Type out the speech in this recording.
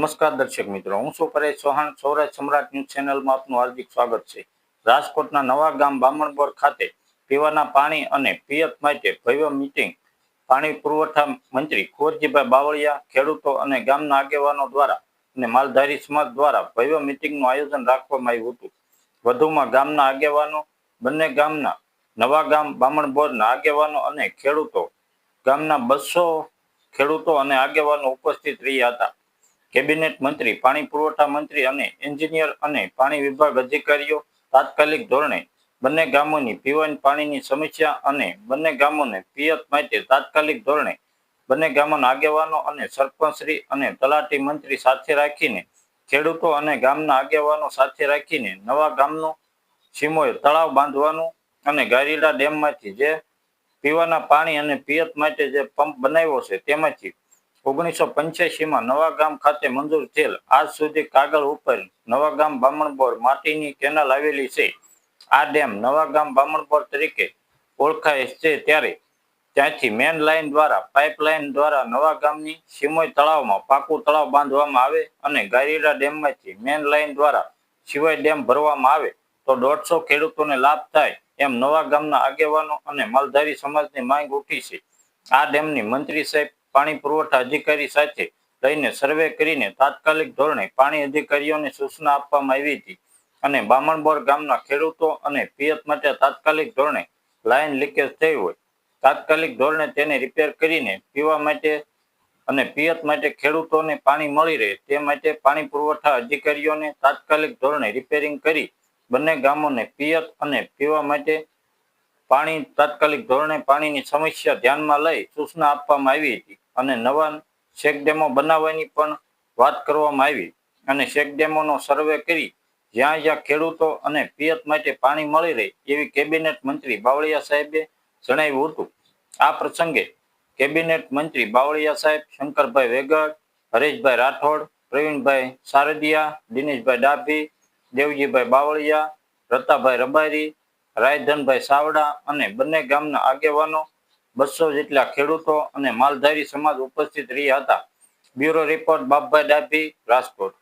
નમસ્કાર દર્શક મિત્રો, હું છું પરેશ ચૌહાણ, સૌરાષ્ટ્ર સમ્રાટ ન્યૂઝ ચેનલમાં આપનું હાર્દિક સ્વાગત છે. રાજકોટના નવા ગામ બામણબોર ખાતે પીવાના પાણી અને પિયત માટે ભવ્ય મિટિંગ પાણી પુરવઠા મંત્રી કુંવરજીભાઈ બાવળિયા, ખેડૂતો અને ગામના આગેવાનો દ્વારા અને માલધારી સમાજ દ્વારા ભવ્ય મિટિંગનું આયોજન રાખવામાં આવ્યું હતું. વધુમાં ગામના આગેવાનો, બંને ગામના નવા ગામ બામણબોરના આગેવાનો અને ખેડૂતો, ગામના બસો ખેડૂતો અને આગેવાનો ઉપસ્થિત રહ્યા હતા. કેબિનેટ મંત્રી, પાણી પુરવઠા મંત્રી અને એન્જિનિયર અને પાણી વિભાગ અધિકારીઓ તાત્કાલિક ધોરણે બંને ગામોની પીવાના પાણીની સમસ્યા અને બંને ગામોને પિયત માટે તાત્કાલિક ધોરણે બંને ગામોના આગેવાનો અને સરપંચશ્રી અને તલાટી મંત્રી સાથે રાખીને ખેડૂતો અને ગામના આગેવાનો સાથે રાખીને નવા ગામનો સીમોએ તળાવ બાંધવાનું અને ગારીડા ડેમમાંથી જે પીવાના પાણી અને પિયત માટે જે પંપ બનાવ્યો છે, તેમાંથી ઓગણીસો પંચ્યાસીમાં નવાગામ ખાતે મંજૂર થયેલ આજ સુધી કાગળ ઉપર નવાગામ બામણબોર માટીની કેનાલ આવેલી છે. આ ડેમ નવાગામ બામણબોર તરીકે ઓળખાય છે ત્યારે ત્યાંથી મેન લાઇન દ્વારા પાઇપલાઇન દ્વારા નવાગામની સિમોઈ તળાવમાં પાકું તળાવ બાંધવામાં આવે અને ગારીડા ડેમમાંથી મેન લાઇન દ્વારા સિવાય ડેમ ભરવામાં આવે તો દોઢસો ખેડૂતોને લાભ થાય એમ નવા ગામના આગેવાનો અને માલધારી સમાજની માંગ ઉઠી છે. આ ડેમની મંત્રી સાહેબ પાણી પુરવઠા અધિકારી સાથે લઈને સર્વે કરીને તાત્કાલિક ધોરણે પાણી અધિકારીઓને સૂચના આપવામાં આવી હતી અને બામણબોર ગામના ખેડૂતો અને પિયત માટે તાત્કાલિક ધોરણે લાઇન લીકેજ થઈ હોય. તાત્કાલિક ધોરણે તેને રિપેર કરીને પીવા માટે અને પિયત માટે ખેડૂતોને પાણી મળી રહે તે માટે પાણી પુરવઠા અધિકારીઓને તાત્કાલિક ધોરણે રિપેરિંગ કરી બંને ગામોને પિયત અને પીવા માટે પાણી તાત્કાલિક ધોરણે પાણીની સમસ્યા ધ્યાનમાં લઈ સૂચના આપવામાં આવી હતી. અને નવા શેક ડેમો બનાવવાની પણ વાત કરવામાં આવી. અને શેક ડેમોનો સર્વે કરી જ્યાં જ્યાં ખેડૂતો અને પિયત માટે પાણી મળી રહે એવી કેબિનેટ મંત્રી બાવળિયા સાહેબે જણાવ્યું હતું. આ પ્રસંગે કેબિનેટ મંત્રી બાવળિયા સાહેબ, શંકરભાઈ વેગડ, હરેશભાઈ રાઠોડ, પ્રવીણભાઈ સારદિયા, દિનેશભાઈ ડાભી, દેવજીભાઈ બાવળિયા, રતાભાઈ રબારી, રાયધનભાઈ સાવડા અને બંને ગામના આગેવાનો બસો જેટલા ખેડૂતો અને માલધારી સમાજ ઉપસ્થિત રહ્યા હતા. Bureau report Bapbhai Dabhi Rajkot.